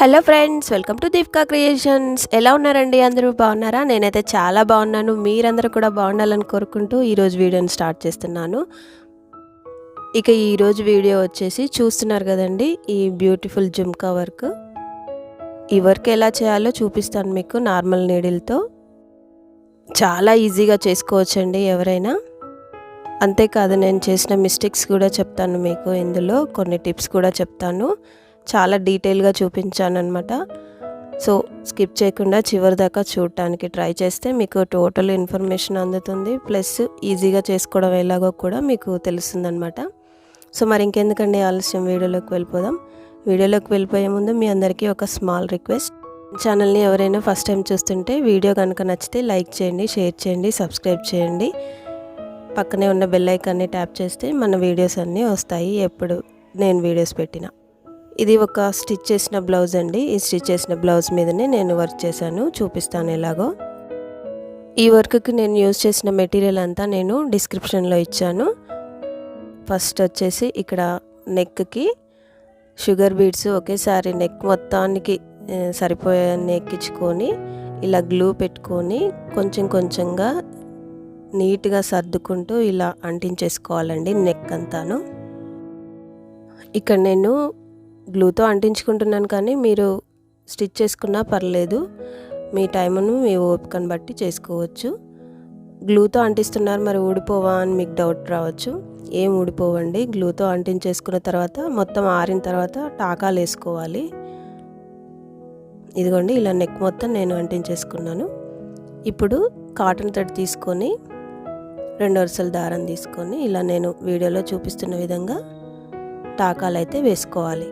Hello friends welcome to Deepika creations ఎలా ఉన్నారండి? అందరూ బాగున్నారా? నేనైతే చాలా బాగున్నాను. మీరందరూ కూడా బాగుండాలని కోరుకుంటూ ఈరోజు వీడియోని స్టార్ట్ చేస్తున్నాను. ఇక ఈరోజు వీడియో వచ్చేసి చూస్తున్నారు కదండి ఈ బ్యూటిఫుల్ జుమ్కా వర్క్. ఈ వర్క్ ఎలా చేయాలో చూపిస్తాను మీకు నార్మల్ నీడిల్తో. చాలా ఈజీగా చేసుకోవచ్చండి ఎవరైనా. అంతేకాదు నేను చేసిన మిస్టేక్స్ కూడా చెప్తాను మీకు ఇందులో కొన్ని టిప్స్ కూడా చెప్తాను. చాలా డీటెయిల్గా చూపించాను అనమాట సో స్కిప్ చేయకుండా చివరి దాకా చూడటానికి ట్రై చేస్తే మీకు టోటల్ ఇన్ఫర్మేషన్ అందుతుంది. ప్లస్ ఈజీగా చేసుకోవడం ఎలాగో కూడా మీకు తెలుస్తుందనమాట సో మరి ఇంకెందుకండి ఆలస్యం వీడియోలోకి వెళ్ళిపోదాం. వీడియోలోకి వెళ్ళిపోయే ముందు మీ అందరికీ ఒక స్మాల్ రిక్వెస్ట్. ఛానల్ని ఎవరైనా ఫస్ట్ టైం చూస్తుంటే వీడియో కనుక నచ్చితే లైక్ చేయండి షేర్ చేయండి సబ్స్క్రైబ్ చేయండి. పక్కనే ఉన్న బెల్ ఐకాన్ని ట్యాప్ చేస్తే మన వీడియోస్ అన్నీ వస్తాయి. ఎప్పుడు నేను వీడియోస్ పెట్టినా. ఇది ఒక స్టిచ్ చేసిన బ్లౌజ్ అండి. ఈ స్టిచ్ చేసిన బ్లౌజ్ మీదనే నేను వర్క్ చేశాను. చూపిస్తాను ఎలాగో. ఈ వర్క్కి నేను యూజ్ చేసిన మెటీరియల్ అంతా నేను డిస్క్రిప్షన్లో ఇచ్చాను. ఫస్ట్ వచ్చేసి ఇక్కడ నెక్కి షుగర్ బీడ్స్ ఒకేసారి నెక్ మొత్తానికి సరిపోయాన్ని ఎక్కించుకొని ఇలా గ్లూ పెట్టుకొని కొంచెం కొంచెంగా నీట్గా సర్దుకుంటూ ఇలా అంటించేసుకోవాలండి నెక్ అంతాను. ఇక్కడ నేను గ్లూతో అంటించుకుంటున్నాను కానీ మీరు స్టిచ్ చేసుకున్నా పర్లేదు. మీ టైమును మీ ఓపికను బట్టి చేసుకోవచ్చు. గ్లూతో అంటిస్తున్నారు మరి ఊడిపోవా అని మీకు డౌట్ రావచ్చు. ఏం ఊడిపోవండి? గ్లూతో అంటించేసుకున్న తర్వాత మొత్తం ఆరిన తర్వాత టాకాలు వేసుకోవాలి. ఇదిగోండి ఇలా నెక్ మొత్తం నేను అంటించేసుకున్నాను. ఇప్పుడు కాటన్ థ్రెడ్ తీసుకొని రెండు వరుసల దారం తీసుకొని ఇలా నేను వీడియోలో చూపిస్తున్న విధంగా టాకాలు అయితే వేసుకోవాలి.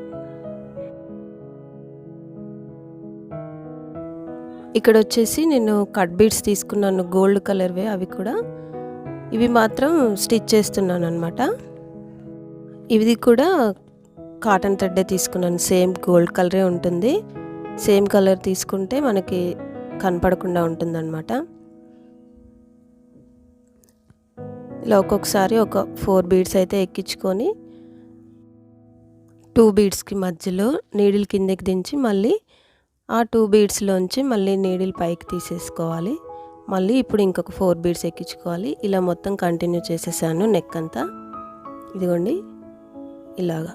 ఇక్కడ వచ్చేసి నేను కట్ బీడ్స్ తీసుకున్నాను గోల్డ్ కలర్వే అవి కూడా. ఇవి మాత్రం స్టిచ్ చేస్తున్నాను అనమాట ఇది కూడా కాటన్ థ్రెడ్డే తీసుకున్నాను సేమ్ గోల్డ్ కలరే ఉంటుంది. సేమ్ కలర్ తీసుకుంటే మనకి కనపడకుండా ఉంటుందన్నమాట. ఇలా ఒక్కొక్కసారి ఒక ఫోర్ బీడ్స్ అయితే ఎక్కించుకొని టూ బీడ్స్కి మధ్యలో నీడిల్ కిందకి దించి మళ్ళీ ఆ టూ బీడ్స్లోంచి మళ్ళీ నీడిల్ పైకి తీసేసుకోవాలి. మళ్ళీ ఇప్పుడు ఇంకొక ఫోర్ బీడ్స్ ఎక్కించుకోవాలి. ఇలా మొత్తం కంటిన్యూ చేసేసాను నెక్ అంతా ఇదిగోండి. ఇలాగా.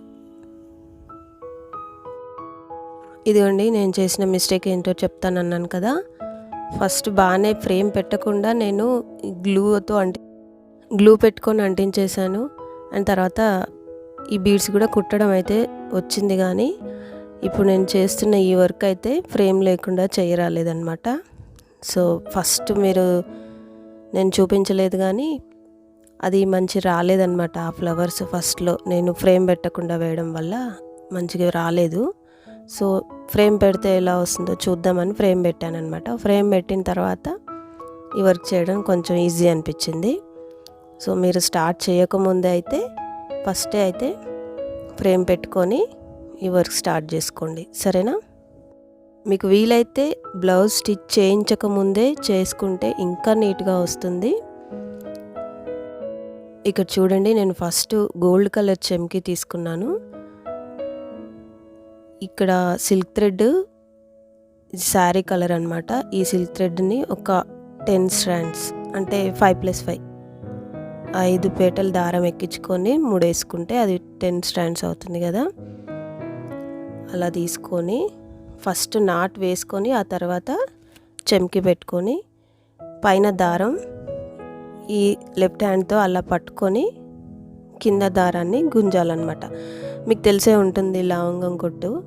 ఇదిగోండి నేను చేసిన మిస్టేక్ ఏంటో చెప్తాను అన్నాను కదా. ఫస్ట్ బాగానే ఫ్రేమ్ పెట్టకుండా నేను గ్లూతో అంటి గ్లూ పెట్టుకొని అంటించేశాను. అండ్ తర్వాత ఈ బీడ్స్ కూడా కుట్టడం అయితే వచ్చింది కానీ ఇప్పుడు నేను చేస్తున్న ఈ వర్క్ అయితే ఫ్రేమ్ లేకుండా చేయరాలేదనమాట సో ఫస్ట్ మీరు నేను చూపించలేదు కానీ అది మంచి రాలేదనమాట ఆ ఫ్లవర్స్ ఫస్ట్లో నేను ఫ్రేమ్ పెట్టకుండా వేయడం వల్ల మంచిగా రాలేదు. సో ఫ్రేమ్ పెడితే ఎలా వస్తుందో చూద్దామని ఫ్రేమ్ పెట్టాను అనమాట ఫ్రేమ్ పెట్టిన తర్వాత ఈ వర్క్ చేయడం కొంచెం ఈజీ అనిపించింది. సో మీరు స్టార్ట్ చేయకముందే అయితే ఫస్టే అయితే ఫ్రేమ్ పెట్టుకొని ఈ వర్క్ స్టార్ట్ చేసుకోండి. సరేనా? మీకు వీలైతే బ్లౌజ్ స్టిచ్ చేయించక ముందే చేసుకుంటే ఇంకా నీట్గా వస్తుంది. ఇక్కడ చూడండి నేను ఫస్ట్ గోల్డ్ కలర్ చెమ్కి తీసుకున్నాను. ఇక్కడ సిల్క్ థ్రెడ్ శారీ కలర్ అనమాట ఈ సిల్క్ థ్రెడ్ని ఒక టెన్ స్ట్రాండ్స్ అంటే ఫైవ్ ప్లస్ ఫైవ్ ఐదు పేటల దారం ఎక్కించుకొని మూడేసుకుంటే అది టెన్ స్టాండ్స్ అవుతుంది కదా. అలా తీసుకొని ఫస్ట్ నాట్ వేసుకొని ఆ తర్వాత చెమ్కి పెట్టుకొని పైన దారం ఈ లెఫ్ట్ హ్యాండ్తో అలా పట్టుకొని కింద దారాన్ని గుంజాలన్నమాట. మీకు తెలిసే ఉంటుంది లవంగం కొట్టు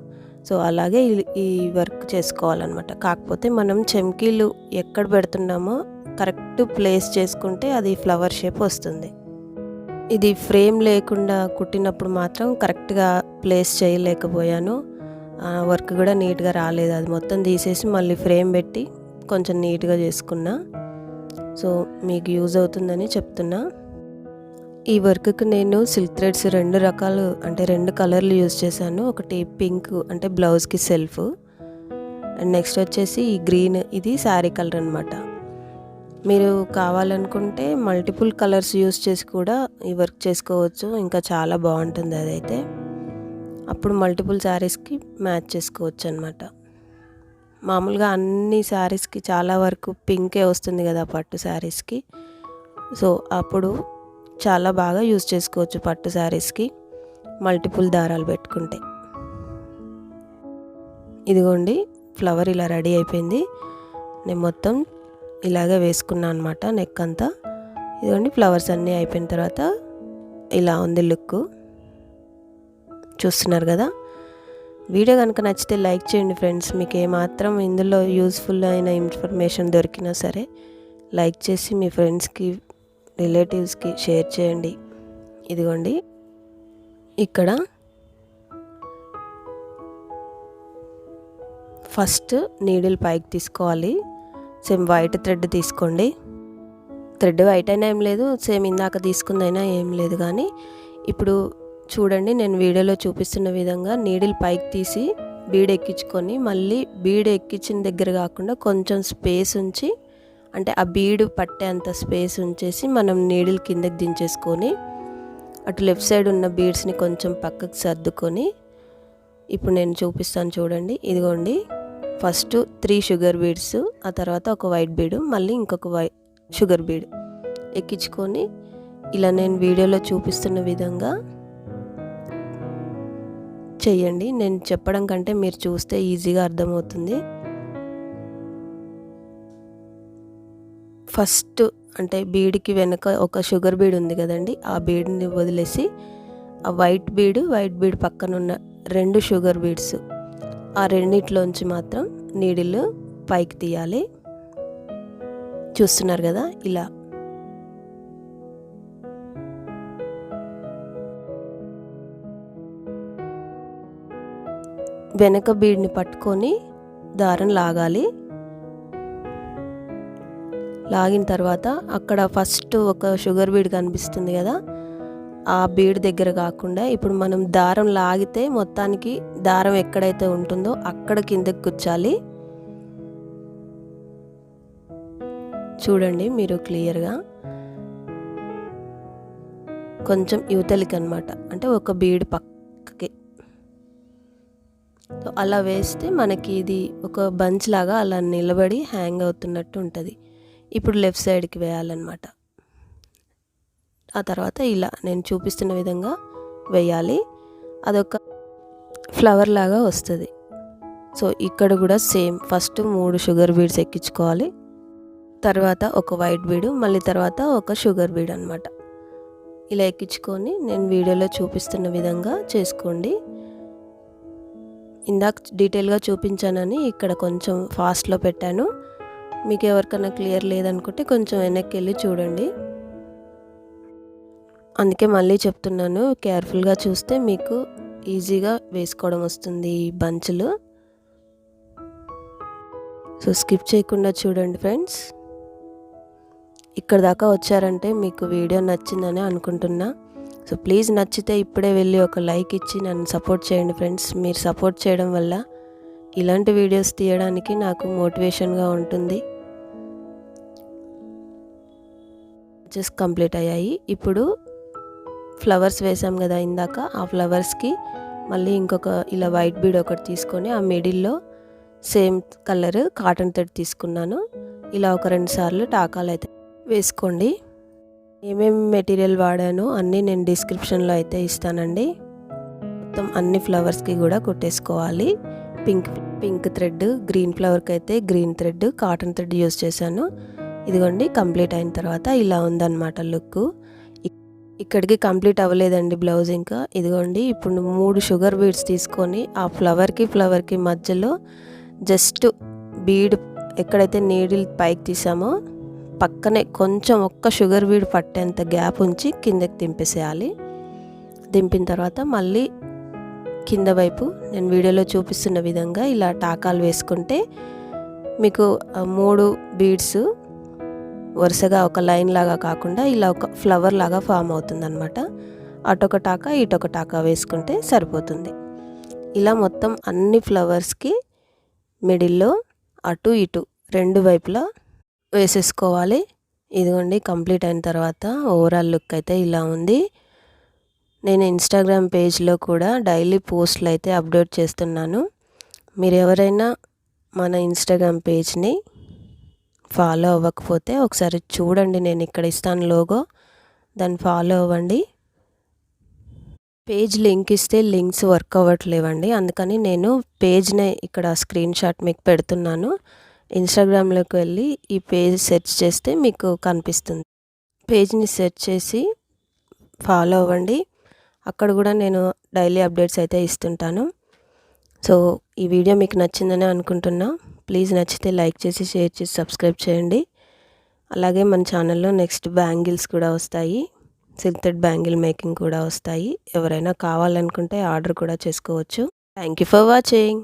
సో అలాగే ఈ వర్క్ చేసుకోవాలన్నమాట. కాకపోతే మనం చెమ్కీలు ఎక్కడ పెడుతున్నామో కరెక్ట్ ప్లేస్ చేసుకుంటే అది ఫ్లవర్ షేప్ వస్తుంది. ఇది ఫ్రేమ్ లేకుండా కుట్టినప్పుడు మాత్రం కరెక్ట్గా ప్లేస్ చేయలేకపోయాను. వర్క్ కూడా నీట్గా రాలేదు. అది మొత్తం తీసేసి మళ్ళీ ఫ్రేమ్ పెట్టి కొంచెం నీట్గా చేసుకున్నా. సో మీకు యూజ్ అవుతుందని చెప్తున్నా. ఈ వర్క్కి నేను సిల్క్ థ్రెడ్స్ రెండు రకాలు అంటే రెండు కలర్లు యూజ్ చేశాను. ఒకటి పింక్ అంటే బ్లౌజ్కి సెల్ఫ్. అండ్ నెక్స్ట్ వచ్చేసి ఈ గ్రీన్ ఇది శారీ కలర్ అనమాట మీరు కావాలనుకుంటే మల్టిపుల్ కలర్స్ యూస్ చేసి కూడా ఈ వర్క్ చేసుకోవచ్చు. ఇంకా చాలా బాగుంటుంది అదైతే. అప్పుడు మల్టిపుల్ శారీస్కి మ్యాచ్ చేసుకోవచ్చు అనమాట మామూలుగా అన్ని శారీస్కి చాలా వరకు పింకే వస్తుంది కదా పట్టు శారీస్కి. సో అప్పుడు చాలా బాగా యూజ్ చేసుకోవచ్చు పట్టు శారీస్కి మల్టిపుల్ దారాలు పెట్టుకుంటే. ఇదిగోండి ఫ్లవర్ ఇలా రెడీ అయిపోయింది. నేను మొత్తం ఇలాగే వేసుకున్నాను అనమాట నెక్ అంతా. ఇదిగోండి ఫ్లవర్స్ అన్నీ అయిపోయిన తర్వాత ఇలా ఉంది లుక్ చూస్తున్నారు కదా. వీడియో కనుక నచ్చితే లైక్ చేయండి ఫ్రెండ్స్. మీకు ఏమాత్రం ఇందులో యూస్ఫుల్ అయిన ఇన్ఫర్మేషన్ దొరికినా సరే లైక్ చేసి మీ ఫ్రెండ్స్కి రిలేటివ్స్కి షేర్ చేయండి. ఇదిగోండి. ఇక్కడ ఫస్ట్ నీడిల్ పైకి తీసుకోవాలి. సేమ్ వైట్ థ్రెడ్ తీసుకోండి. థ్రెడ్ వైట్ అయినా ఏం లేదు సేమ్ ఇందాక తీసుకుందైనా ఏం లేదు కానీ ఇప్పుడు చూడండి నేను వీడియోలో చూపిస్తున్న విధంగా నీడిల్ పైకి తీసి బీడ్ ఎక్కించుకొని మళ్ళీ బీడ్ ఎక్కించిన దగ్గర కాకుండా కొంచెం స్పేస్ ఉంచి అంటే ఆ బీడు పట్టేంత స్పేస్ ఉంచేసి మనం నీడిల్ కిందకి దించేసుకొని అటు లెఫ్ట్ సైడ్ ఉన్న బీడ్స్ని కొంచెం పక్కకు సర్దుకొని ఇప్పుడు నేను చూపిస్తాను చూడండి. ఇదిగోండి ఫస్ట్ త్రీ షుగర్ బీడ్స్ ఆ తర్వాత ఒక వైట్ బీడు మళ్ళీ ఇంకొక వై షుగర్ బీడ్ ఎక్కించుకొని ఇలా నేను వీడియోలో చూపిస్తున్న విధంగా చెయ్యండి. నేను చెప్పడం కంటే మీరు చూస్తే ఈజీగా అర్థమవుతుంది. ఫస్ట్ అంటే బీడ్కి వెనుక ఒక షుగర్ బీడ్ ఉంది కదండి. ఆ బీడ్ని వదిలేసి ఆ వైట్ బీడ్ వైట్ బీడ్ పక్కన ఉన్న రెండు షుగర్ బీడ్స్ ఆ రెండిట్లోంచి మాత్రం నీడిల్ పైకి తీయాలి. చూస్తున్నారు కదా ఇలా వెనక బీడ్ని పట్టుకొని దారం లాగాలి. లాగిన తర్వాత అక్కడ ఫస్ట్ ఒక షుగర్ బీడ్ కనిపిస్తుంది కదా ఆ బీడ్ దగ్గర కాకుండా ఇప్పుడు మనం దారం లాగితే మొత్తానికి దారం ఎక్కడైతే ఉంటుందో అక్కడ కిందకి కూర్చాలి చూడండి మీరు క్లియర్గా. కొంచెం యువతలికి అనమాట అంటే ఒక బీడ్ పక్క సో అలా వేస్తే మనకి ఇది ఒక బంచ్ లాగా అలా నిలబడి హ్యాంగ్ అవుతున్నట్టు ఉంటుంది. ఇప్పుడు లెఫ్ట్ సైడ్కి వేయాలన్నమాట. ఆ తర్వాత ఇలా నేను చూపిస్తున్న విధంగా వేయాలి. అదొక ఫ్లవర్ లాగా వస్తుంది. సో ఇక్కడ కూడా సేమ్ ఫస్ట్ మూడు షుగర్ బీడ్స్ ఎక్కించుకోవాలి. తర్వాత ఒక వైట్ బీడు మళ్ళీ తర్వాత ఒక షుగర్ బీడ్ అనమాట ఇలా ఎక్కించుకొని నేను వీడియోలో చూపిస్తున్న విధంగా చేసుకోండి. ఇందాక డీటెయిల్గా చూపించానని ఇక్కడ కొంచెం ఫాస్ట్లో పెట్టాను. మీకు ఎవరికైనా క్లియర్ లేదనుకుంటే కొంచెం వెనక్కి వెళ్ళి చూడండి. అందుకే మళ్ళీ చెప్తున్నాను కేర్ఫుల్గా చూస్తే మీకు ఈజీగా వేసుకోవడం వస్తుంది ఈ బంచులు. సో స్కిప్ చేయకుండా చూడండి ఫ్రెండ్స్. ఇక్కడ దాకా వచ్చారంటే మీకు వీడియో నచ్చిందని అనుకుంటున్నా. సో ప్లీజ్ నచ్చితే ఇప్పుడే వెళ్ళి ఒక లైక్ ఇచ్చి నన్ను సపోర్ట్ చేయండి ఫ్రెండ్స్. మీరు సపోర్ట్ చేయడం వల్ల ఇలాంటి వీడియోస్ తీయడానికి నాకు మోటివేషన్గా ఉంటుంది. జస్ట్ కంప్లీట్ అయ్యాయి. ఇప్పుడు ఫ్లవర్స్ వేసాం కదా ఇందాక. ఆ ఫ్లవర్స్కి మళ్ళీ ఇంకొక ఇలా వైట్ బీడ్ ఒకటి తీసుకొని ఆ మిడిల్లో సేమ్ కలర్ కాటన్ థ్రెడ్ తీసుకున్నాను. ఇలా ఒక రెండు సార్లు టాకాలు అయితే వేసుకోండి. ఏమేమి మెటీరియల్ వాడానో అన్నీ నేను డిస్క్రిప్షన్లో అయితే ఇస్తానండి. మొత్తం అన్ని ఫ్లవర్స్కి కూడా కుట్టేసుకోవాలి. పింక్ పింక్ థ్రెడ్ గ్రీన్ ఫ్లవర్కి అయితే green thread cotton thread use చేశాను. ఇదిగోండి కంప్లీట్ అయిన తర్వాత ఇలా ఉందన్నమాట లుక్ ఇక్కడికి కంప్లీట్ అవ్వలేదండి బ్లౌజ్ ఇంకా. ఇదిగోండి ఇప్పుడు మూడు షుగర్ బీడ్స్ తీసుకొని ఆ ఫ్లవర్కి ఫ్లవర్కి మధ్యలో జస్ట్ బీడ్ ఎక్కడైతే నీడిల్ పైకి తీసామో పక్కనే కొంచెం ఒక్క షుగర్ బీడ్ పట్టేంత గ్యాప్ ఉంచి కిందకి దింపేసేయాలి. దింపిన తర్వాత మళ్ళీ కింద వైపు నేను వీడియోలో చూపిస్తున్న విధంగా ఇలా టాకాలు వేసుకుంటే మీకు మూడు బీడ్స్ వరుసగా ఒక లైన్ లాగా కాకుండా ఇలా ఒక ఫ్లవర్ లాగా ఫామ్ అవుతుందన్నమాట. అటొక టాకా ఇటొక టాకా వేసుకుంటే సరిపోతుంది. ఇలా మొత్తం అన్ని ఫ్లవర్స్కి మిడిల్లో అటు ఇటు రెండు వైపులా వేసేసుకోవాలి. ఇదిగోండి కంప్లీట్ అయిన తర్వాత ఓవరాల్ లుక్ అయితే ఇలా ఉంది. నేను ఇన్స్టాగ్రామ్ పేజ్లో కూడా డైలీ పోస్ట్లు అయితే అప్లోడ్ చేస్తున్నాను. మీరు ఎవరైనా మన ఇన్స్టాగ్రామ్ పేజ్ని ఫాలో అవ్వకపోతే ఒకసారి చూడండి. నేను ఇక్కడ ఇస్తాను లోగో దాన్ని ఫాలో అవ్వండి. పేజ్ లింక్ ఇస్తే లింక్స్ వర్క్ అవ్వట్లేవండి. అందుకని నేను పేజ్ని ఇక్కడ స్క్రీన్ షాట్ మీకు పెడుతున్నాను. ఇన్స్టాగ్రామ్లోకి వెళ్ళి ఈ పేజ్ సెర్చ్ చేస్తే మీకు కనిపిస్తుంది. పేజ్ని సెర్చ్ చేసి ఫాలో అవ్వండి. అక్కడ కూడా నేను డైలీ అప్డేట్స్ అయితే ఇస్తుంటాను. సో ఈ వీడియో మీకు నచ్చిందని అనుకుంటున్నా. ప్లీజ్ నచ్చితే లైక్ చేసి షేర్ చేసి సబ్స్క్రైబ్ చేయండి. అలాగే మన ఛానల్లో నెక్స్ట్ బ్యాంగిల్స్ కూడా వస్తాయి. సిల్క్టెడ్ బ్యాంగిల్ మేకింగ్ కూడా వస్తాయి. ఎవరైనా కావాలనుకుంటే ఆర్డర్ కూడా చేసుకోవచ్చు. Thank you for watching.